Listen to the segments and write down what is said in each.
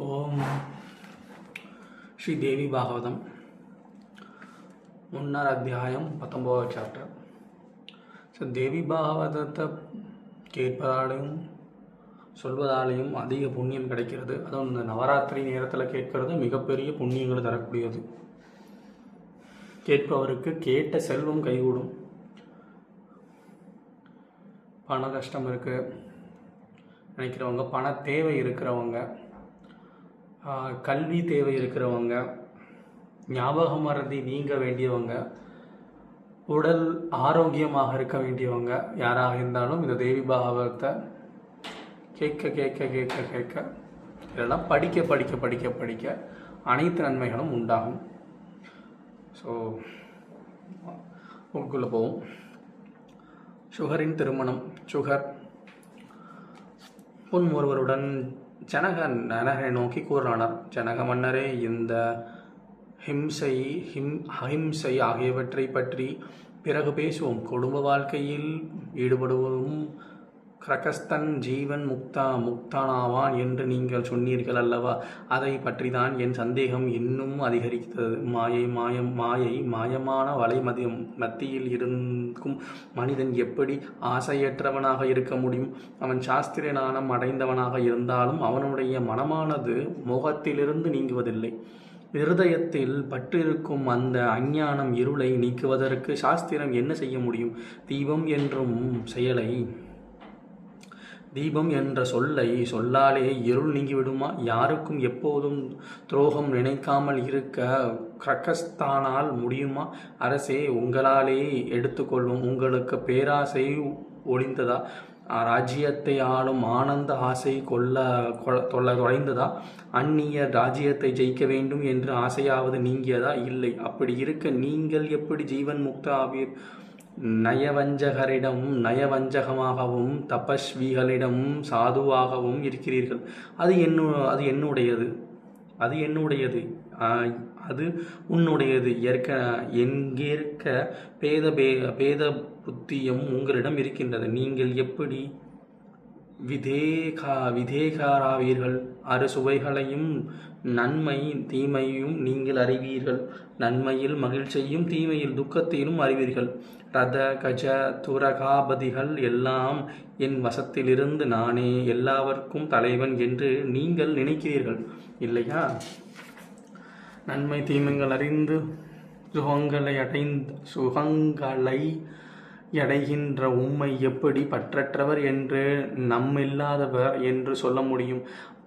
ஓம் ஸ்ரீ தேவி பாகவதம் முன்னர் அத்தியாயம் பத்தொம்போது சாப்டர் ஸோ தேவி பாகவதத்தை கேட்பதாலையும் சொல்வதாலையும் அதிக புண்ணியம் கிடைக்கிறது. அதுவும் இந்த நவராத்திரி நேரத்தில் கேட்கறது மிகப்பெரிய புண்ணியங்களை தரக்கூடியது. கேட்பவருக்கு கேட்ட செல்வம் கைகூடும். பண கஷ்டம் இருக்குது நினைக்கிறவங்க பண தேவை இருக்கிறவங்க கல்வி தேவை இருக்கிறவங்க ஞாபக மறதி நீங்க வேண்டியவங்க உடல் ஆரோக்கியமாக இருக்க வேண்டியவங்க யாராக இருந்தாலும் இந்த தேவி பாகவத்தை கேட்க கேட்க கேட்க கேட்க இதெல்லாம் படிக்க படிக்க படிக்க படிக்க அனைத்து நன்மைகளும் உண்டாகும். ஸோ உங்களுக்குள்ளே போவோம். சுகரின் திருமணம் சுகர். பொன் ஒருவருடன் ஜனக நனகரை நோக்கி கூறினார். ஜனக மன்னரே இந்த ஹிம்சை ஹிம் அஹிம்சை ஆகியவற்றை பற்றி பிறகு பேசுவோம். குடும்ப வாழ்க்கையில் ஈடுபடுவதும் கிரகஸ்தன் ஜீவன் முக்தா முக்தானாவான் என்று நீங்கள் சொன்னீர்கள் அல்லவா? அதை பற்றி தான் என் சந்தேகம் இன்னும் அதிகரித்தது. மாயை மாயம் மாயை மாயமான வலைமதி மத்தியில் இருக்கும் மனிதன் எப்படி ஆசையற்றவனாக இருக்க முடியும்? அவன் சாஸ்திர ஞானம் அடைந்தவனாக இருந்தாலும் அவனுடைய மனமானது முகத்திலிருந்து நீங்குவதில்லை. இருதயத்தில் பற்றிருக்கும் அந்த அஞ்ஞானம் இருளை நீக்குவதற்கு சாஸ்திரம் என்ன செய்ய முடியும்? தீபம் என்றும் செயலை தீபம் என்ற சொல்லை சொல்லாலே இருள் நீங்கிவிடுமா? யாருக்கும் எப்போதும் துரோகம் நினைக்காமல் இருக்க கிரகஸ்தானால் முடியுமா? அரசே உங்களாலே எடுத்துக்கொள்ளும் உங்களுக்கு பேராசை ஒளிந்ததா ராஜ்யத்தை ஆளும் ஆனந்த ஆசை கொல்ல தொல்ல தொலைந்ததா? அந்நிய ராஜ்யத்தை ஜெயிக்க வேண்டும் என்று ஆசையாவது நீங்கியதா? இல்லை. அப்படி இருக்க நீங்கள் எப்படி ஜீவன் முக்த ஆவீர் நயவஞ்சகரிடம் நயவஞ்சகமாகவும் தபஸ்விகளிடம் சாதுவாகவும் இருக்கிறீர்கள். அது என்னு அது என்னுடையது? அது என்னுடையது? அது உன்னுடையது. ஏற்க எங்கேற்க பேத பே பேத புத்தியும் உங்களிடம் இருக்கின்றது. நீங்கள் எப்படி விதேகா விதேகாராவீர்கள். அறு சுவைகளையும் நன்மை தீமையும் நீங்கள் அறிவீர்கள். நன்மையில் மகிழ்ச்சியும் தீமையில் துக்கத்திலும் அறிவீர்கள். ரத கஜ துரகாபதிகள் எல்லாம் என் வசத்திலிருந்து நானே எல்லாவர்க்கும் தலைவன் என்று நீங்கள் நினைக்கிறீர்கள். இல்லையா? நன்மை தீமைகள் அறிந்து சுகங்களை அடைந்து சுகங்களை அடைகின்ற உம்மை எப்படி பற்றற்றவர் என்று நம்மில்லாதவர் என்று சொல்ல முடியும்.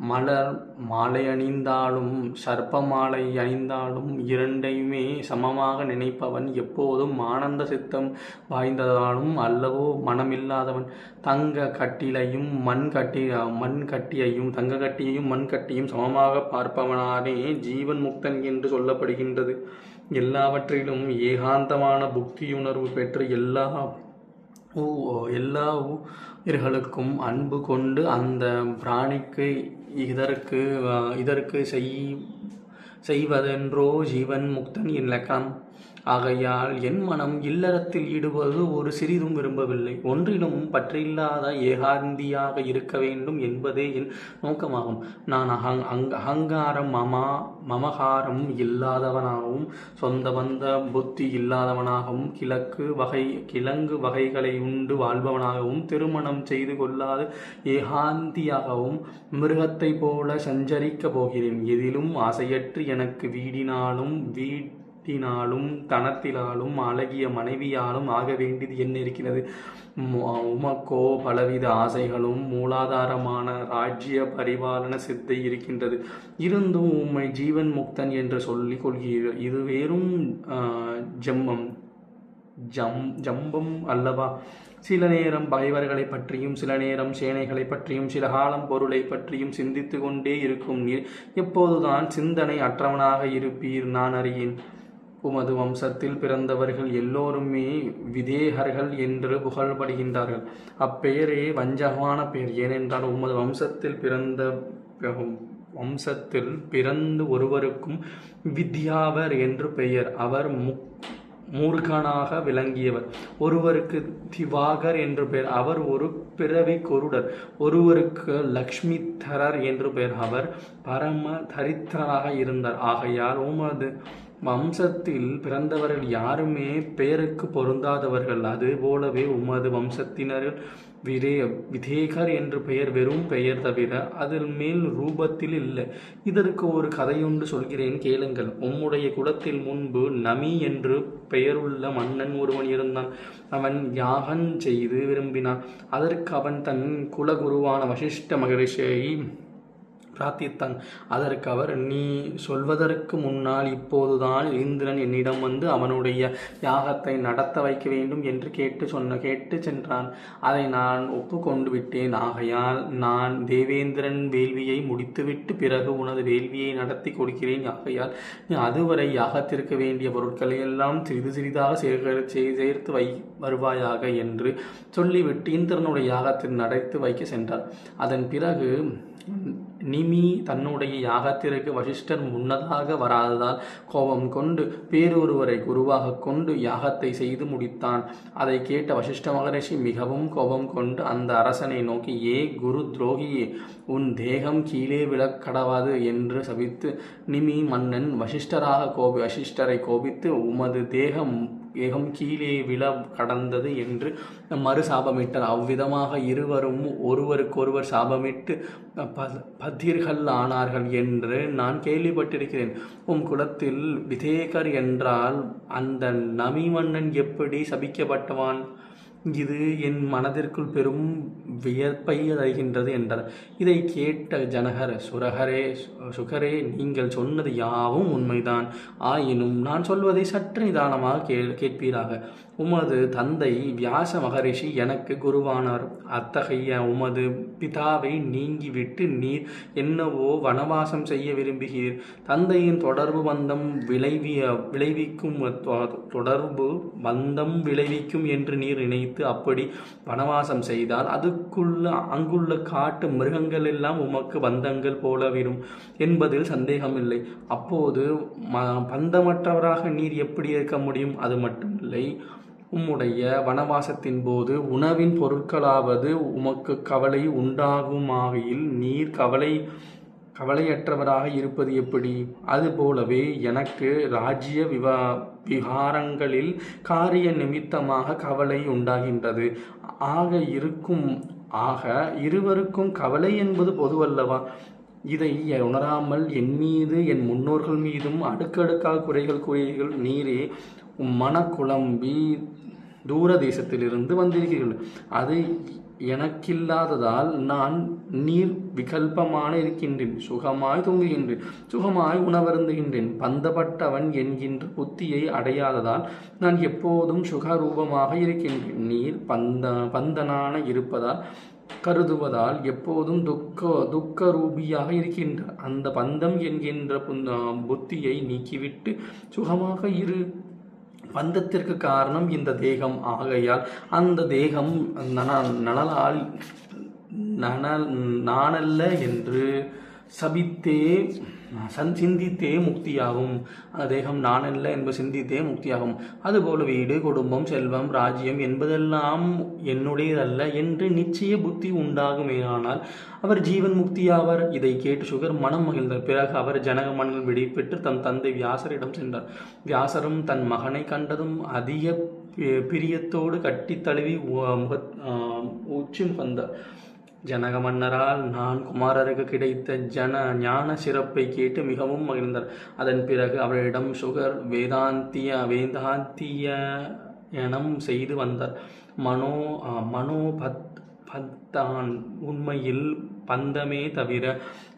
மலர் மாலை அணிந்தாலும் சர்ப்ப மாலை அணிந்தாலும் இரண்டையுமே சமமாக நினைப்பவன் எப்போதும் ஆனந்த சித்தம் வாய்ந்ததாலும் அல்லவோ மனமில்லாதவன். தங்க கட்டிலையும் மண் கட்டி மண் கட்டியையும் தங்க கட்டியையும் மண் கட்டியும் சமமாக பார்ப்பவனானே ஜீவன் முக்தன் என்று சொல்லப்படுகின்றது. எல்லாவற்றிலும் ஏகாந்தமான புக்தியுணர்வு பெற்று எல்லா ஊ- எல்லா உயிர்களுக்கும் அன்பு கொண்டு அந்த பிராணிக்கு இதற்கு இதற்கு செய் செய்வதென்றோ ஜீவன் முக்தன் இலக்கம் ஆகையால் என் மனம் இல்லறத்தில் ஈடுபது ஒரு சிறிதும் விரும்பவில்லை. ஒன்றிலும் பற்றில்லாத ஏகாந்தியாக இருக்க வேண்டும் என்பதே என் நோக்கமாகும். நான் அகங் அங் அகங்காரம் மமா மமகாரம் இல்லாதவனாகவும் சொந்த பந்த புத்தி இல்லாதவனாகவும் கிழக்கு வகை கிழங்கு வகைகளை உண்டு வாழ்பவனாகவும் திருமணம் செய்து கொள்ளாது ஏகாந்தியாகவும் மிருகத்தைப் போல சஞ்சரிக்கப் போகிறேன். எதிலும் ஆசையற்று எனக்கு வீடினாலும் வீட் தனத்தினாலும் அழகிய மனைவியாலும் ஆக வேண்டியது என்ன இருக்கிறது? உமக்கோ பலவித ஆசைகளும் மூலாதாரமான ராஜ்ய பரிபாலன சித்தை இருக்கின்றது. இருந்தும் உம்மை ஜீவன் முக்தன் என்று சொல்லிக் கொள்கிறீர்கள். இது வெறும் ஆஹ், ஜம்மம் ஜம் ஜம்பம் அல்லவா? சில நேரம் பகைவர்களை பற்றியும் சில நேரம் சேனைகளை பற்றியும் சில காலம் பொருளை பற்றியும் சிந்தித்து கொண்டே இருக்கும் நீர். எப்போதுதான் சிந்தனை அற்றவனாக இருப்பீர் நான் அறியேன். உமது வம்சத்தில் பிறந்தவர்கள் எல்லோருமே விதேகர்கள் என்று புகழ்படுகின்றார்கள். அப்பெயரே வஞ்சகமான பெயர். ஏனென்றால் உமது வம்சத்தில் பிறந்த வம்சத்தில் பிறந்து ஒருவருக்கும் வித்யாவர் என்று பெயர். அவர் முக் மூர்கனாக விளங்கியவர். ஒருவருக்கு திவாகர் என்று பெயர். அவர் ஒரு பிறவி கொருடர். ஒருவருக்கு லக்ஷ்மிதரர் என்று பெயர். அவர் பரம தரித்திரராக இருந்தார். ஆகையால் உமது வம்சத்தில் பிறந்தவர்கள் யாருமே பெயருக்கு பொருந்தாதவர்கள். அது போலவே உமது வம்சத்தினர் விரே விதேகர் என்று பெயர் வெறும் பெயர் தவிர அதில் மேல் ரூபத்தில் இல்லை. இதற்கு ஒரு கதையுண்டு சொல்கிறேன் கேளுங்கள். உம்முடைய குலத்தில் முன்பு நமி என்று பெயருள்ள மன்னன் ஒருவன் இருந்தான். அவன் யாகன் செய்து விரும்பினான். அதற்கு அவன் தன் குலகுருவான வசிஷ்ட மகரிஷியை பிரார்த்தித்தான். அதற்கு அவர் நீ சொல்வதற்கு முன்னால் இப்போதுதான் இந்திரன் என்னிடம் வந்து அவனுடைய யாகத்தை நடத்த வைக்க வேண்டும் என்று கேட்டு சொன்ன கேட்டு சென்றான். அதை நான் ஒப்புக்கொண்டு விட்டேன். ஆகையால் நான் தேவேந்திரன் வேள்வியை முடித்துவிட்டு பிறகு உனது வேள்வியை நடத்தி கொடுக்கிறேன். ஆகையால் நீ அதுவரை யாகத்திற்கு வேண்டிய பொருட்களை எல்லாம் சிறிது சிறிதாக சேர்க்க சேர்த்து வை வருவாயாக என்று சொல்லிவிட்டு இந்திரனுடைய யாகத்தில் நடத்து வைக்க சென்றார் அதன் பிறகு நிமி தன்னுடைய யாகத்திற்கு வசிஷ்டர் முன்னதாக வராததால் கோபம் கொண்டு வேறொருவரை குருவாக கொண்டு யாகத்தை செய்து முடித்தான். அதை கேட்ட வசிஷ்ட மகரிஷி மிகவும் கோபம் கொண்டு அந்த அரசனை நோக்கி ஏ குரு துரோகியே உன் தேகம் கீழே விழக்கடவாது என்று சபித்து நிமி மன்னன் வசிஷ்டராக கோபி வசிஷ்டரை கோபித்து உமது தேகம் ஏகம் கீழே விழ கடந்தது என்று மறு சாபமிட்டார். அவ்விதமாக இருவரும் ஒருவருக்கொருவர் சாபமிட்டு பத்திர்கள் ஆனார்கள் என்று நான் கேள்விப்பட்டிருக்கிறேன். உம் குலத்தில் விதேகர் என்றால் அந்த நமி மன்னன் எப்படி சபிக்கப்பட்டவான்? இது என் மனதிற்குள் பெரும் வியப்பை தருகின்றது என்றார். இதை கேட்ட ஜனகர் சுரகரே சுகரே நீங்கள் சொன்னது யாவும் உண்மைதான். ஆயினும் நான் சொல்வதை சற்று நிதானமாக கே கேட்பீராக. உமது தந்தை வியாச மகரிஷி எனக்கு குருவானார். அத்தகைய உமது பிதாவை நீங்கிவிட்டு நீர் என்னவோ வனவாசம் செய்ய விரும்புகிறீர். தந்தையின் தொடர்பு பந்தம் விளைவிய விளைவிக்கும் தொடர்பு பந்தம் விளைவிக்கும் என்று நீர் நினைத்து அப்படி வனவாசம் செய்தால் அதுக்குள்ள அங்குள்ள காட்டு மிருகங்கள் எல்லாம் உமக்கு பந்தங்கள் போலவிடும் என்பதில் சந்தேகமில்லை. அப்போது ம பந்தமற்றவராக நீர் எப்படி இருக்க முடியும்? அது மட்டுமில்லை. உம்முடைய வனவாசத்தின் போது உணவின் பொருட்களாவது உமக்கு கவலை உண்டாகுமாகையில் நீர் கவலை கவலையற்றவராக இருப்பது எப்படி? அதுபோலவே எனக்கு ராஜ்ய விவா விகாரங்களில் காரிய நிமித்தமாக கவலை உண்டாகின்றது. ஆக இருக்கும் ஆக இருவருக்கும் கவலை என்பது பொதுவல்லவா? இதை உணராமல் என் மீது என் முன்னோர்கள் மீதும் அடுக்கடுக்காக குறைகள் குறைகள் நீரே மனக்குழம்பி தூர தேசத்திலிருந்து வந்திருக்கிறீர்கள். அது எனக்கில்லாததால் நான் நீர் விகல்பமான இருக்கின்றேன். சுகமாய் தூங்குகின்றேன். சுகமாய் உணவருந்துகின்றேன். பந்தப்பட்டவன் என்கின்ற புத்தியை அடையாததால் நான் எப்போதும் சுகரூபமாக இருக்கின்றேன். நீர் பந்த பந்தனான இருப்பதால் கருதுவதால் எப்போதும் துக்க துக்க ரூபியாக இருக்கின்ற. அந்த பந்தம் என்கின்ற புத்தியை நீக்கிவிட்டு சுகமாக இரு பந்தத்திற்கு காரணம் இந்த தேகம். ஆகையால் அந்த தேகம் நனலால் நனல் நானல்ல என்று சபித்தே சன் சிந்தித்தே முக்தியாகும். அந்த தேகம் நானல்ல என்பது சிந்தித்தே முக்தியாகும். அதுபோல வீடு குடும்பம் செல்வம் ராஜ்யம் என்பதெல்லாம் என்னுடையதல்ல என்று நிச்சய புத்தி உண்டாகுமேயானால் அவர் ஜீவன் முக்தியாவார். இதை கேட்டு சுகர் மனம் மகிழ்ந்தார். பிறகு அவர் ஜனக மன்னன் விடைபெற்று தன் தந்தை வியாசரிடம் சென்றார். வியாசரும் தன் மகனை கண்டதும் அதிக பிரியத்தோடு கட்டி தழுவி முக வந்தார். ஜனக மன்னரால் நான் குமாரருக்கு கிடைத்த ஜன ஞான சிறப்பை கேட்டு மிகவும் மகிழ்ந்தார். அதன் பிறகு அவரிடம் சுகர் வேதாந்திய வேதாந்திய எனம் செய்து வந்தார். மனோ மனோ பத் பத்தான் உண்மையில் பந்தமே தவிர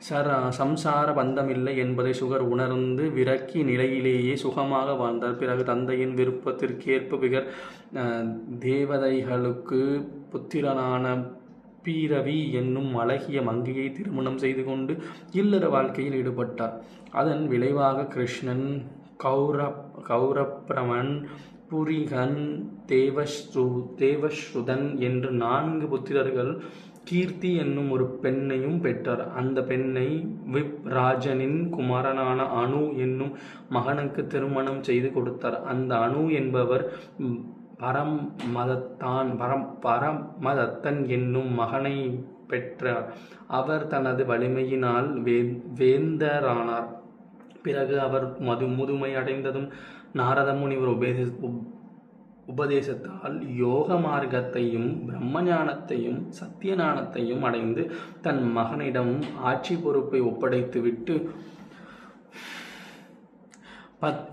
சர சம்சார பந்தமில்லை என்பதை சுகர் உணர்ந்து விரக்கி நிலையிலேயே சுகமாக வாழ்ந்தார். பிறகு தந்தையின் விருப்பத்திற்கேற்ப பிகர் தேவதைகளுக்கு புத்திரனான பீரவி என்னும் அழகிய மங்கையை திருமணம் செய்து கொண்டு இல்லற வாழ்க்கையில் ஈடுபட்டார். அதன் விளைவாக கிருஷ்ணன் கௌரப் கௌரப்ரமன் புரிகன் தேவஸ்ரு தேவஸ்ருதன் என்று நான்கு புத்திரர்கள் கீர்த்தி என்னும் ஒரு பெண்ணையும் பெற்றார். அந்த பெண்ணை விப் ராஜனின் குமாரனான அனு என்னும் மகனுக்கு திருமணம் செய்து கொடுத்தார். அந்த அனு என்பவர் ம், பரமதத்தான் பரம் பரமதத்தன் என்னும் மகனை பெற்றார் அவர் தனது வலிமையினால் வே வேந்தரானார். பிறகு அவர் மது முதுமை அடைந்ததும் நாரத முனிவர் உபதேச உபதேசத்தால் யோக மார்க்கத்தையும் பிரம்ம ஞானத்தையும் சத்திய ஞானத்தையும் அடைந்து தன் மகனிடம் ஆட்சி பொறுப்பை ஒப்படைத்துவிட்டு பத்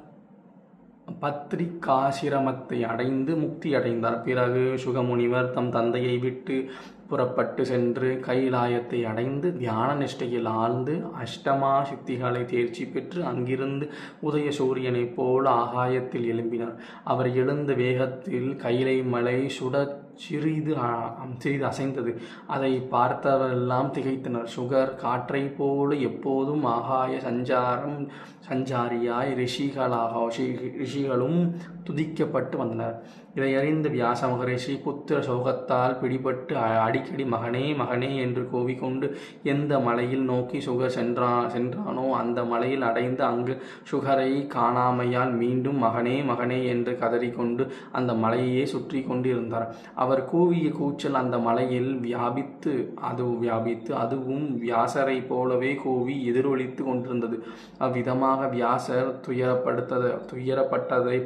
பத்ரிகாசிரமத்தை அடைந்து முக்தி அடைந்தார். பிறகு சுகமுனிவர் தம் தந்தையை விட்டு புறப்பட்டு சென்று கைலாயத்தை அடைந்து தியான நிஷ்டையில் ஆழ்ந்து அஷ்டமா சித்திகளை தேர்ச்சி பெற்று அங்கிருந்து உதய சூரியனைப் போல் ஆகாயத்தில் எழும்பினார். அவர் எழுந்த வேகத்தில் கைலை மலை சுட சிறிது சிறிது அசைந்தது. அதை பார்த்தவரெல்லாம் திகைத்தனர். சுகர் காற்றைப் போல எப்போதும் ஆகாய சஞ்சாரம் சஞ்சாரியாய் ரிஷிகளாக ரிஷிகளும் துதிக்கப்பட்டு வந்தனர். இதை அறிந்த வியாச மகரிஷி புத்திர சோகத்தால் பிடிபட்டு அடிக்கடி மகனே மகனே என்று கூவிக்கொண்டு எந்த மலையில் நோக்கி சுகர் சென்றா சென்றானோ அந்த மலையில் அடைந்து அங்கு சுகரை காணாமையால் மீண்டும் மகனே மகனே என்று கதறிக்கொண்டு அந்த மலையையே சுற்றி கொண்டிருந்தார். அவர் கூவிய கூச்சல் அந்த மலையில் வியாபித்து அது வியாபித்து அதுவும் வியாசரை போலவே கூவி எதிரொலித்து கொண்டிருந்தது. அவ்விதமாக வியாசர் துயரப்படுத்தது துயரப்பட்டதை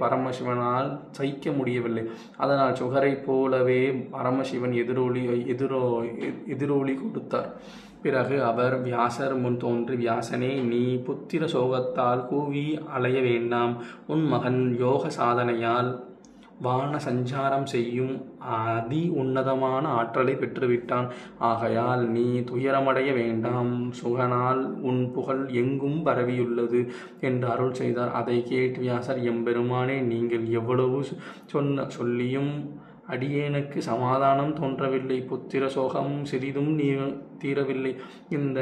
பரமசிவனால் சகிக்க முடியவில்லை. அதனால் சுகரைப் போலவே பரமசிவன் எதிரொலி எதிரோ எதிரொலி கொடுத்தார். பிறகு அவர் வியாசர் முன் தோன்றி வியாசனே நீ புத்திர சோகத்தால் கூவி அலைய வேண்டாம். உன் மகன் யோக சாதனையால் வான சஞ்சாரம் செய்யும் அதி உன்னதமான ஆற்றலை பெற்றுவிட்டான். ஆகையால் நீ துயரமடைய வேண்டாம். சுகனால் உன் புகழ் எங்கும் பரவியுள்ளது என்று அருள் செய்தார். அதை கேட்டு வியாசர் எம்பெருமானே நீங்கள் எவ்வளவு சொன்ன சொல்லியும் அடியேனுக்கு சமாதானம் தோன்றவில்லை. புத்திர சோகம் சிறிதும் நீ தீரவில்லை. இந்த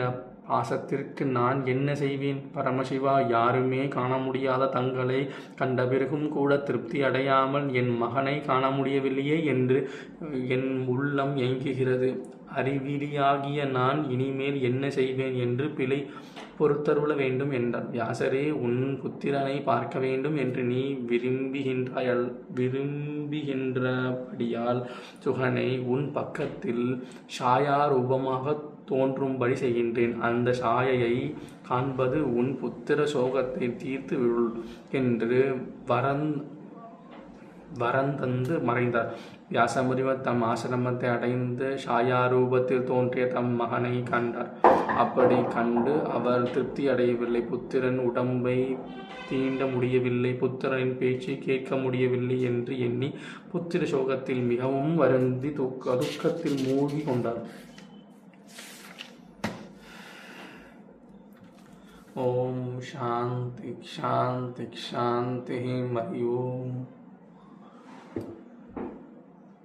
பாசத்திற்கு நான் என்ன செய்வேன்? பரமசிவா யாருமே காண முடியாத தங்களை கண்ட பிறகும் கூட திருப்தி அடையாமல் என் மகனை காண முடியவில்லையே என்று என் உள்ளம் ஏங்குகிறது. அறிவிலியாகிய நான் இனிமேல் என்ன செய்வேன் என்று பிழை பொறுத்தருள வேண்டும் என்றார் வியாசரே உன் புத்திரனை பார்க்க வேண்டும் என்று நீ விரும்புகின்றாயல் விரும்புகின்றபடியால் சுகனை உன் பக்கத்தில் ஷாயா ரூபமாக தோன்றும்படி செய்கின்றேன். அந்த சாயையை காண்பது உன் புத்திர சோகத்தை தீர்த்து விழுள் என்று வரந் வரந்தந்து மறைந்தார். வியாசமுனிவர் தம் ஆசிரமத்தை அடைந்து சாயா ரூபத்தில் தோன்றிய தம் மகனை கண்டார். அப்படி கண்டு அவர் திருப்தி அடையவில்லை. புத்திரன் உடம்பை தீண்ட முடியவில்லை. புத்திரனின் பேச்சை கேட்க முடியவில்லை என்று எண்ணி புத்திர சோகத்தில் மிகவும் வருந்தி துக்க துக்கத்தில் மூழ்கி கொண்டார். ஓம் சாந்தி சாந்தி சாந்தி ஹரி ஓம்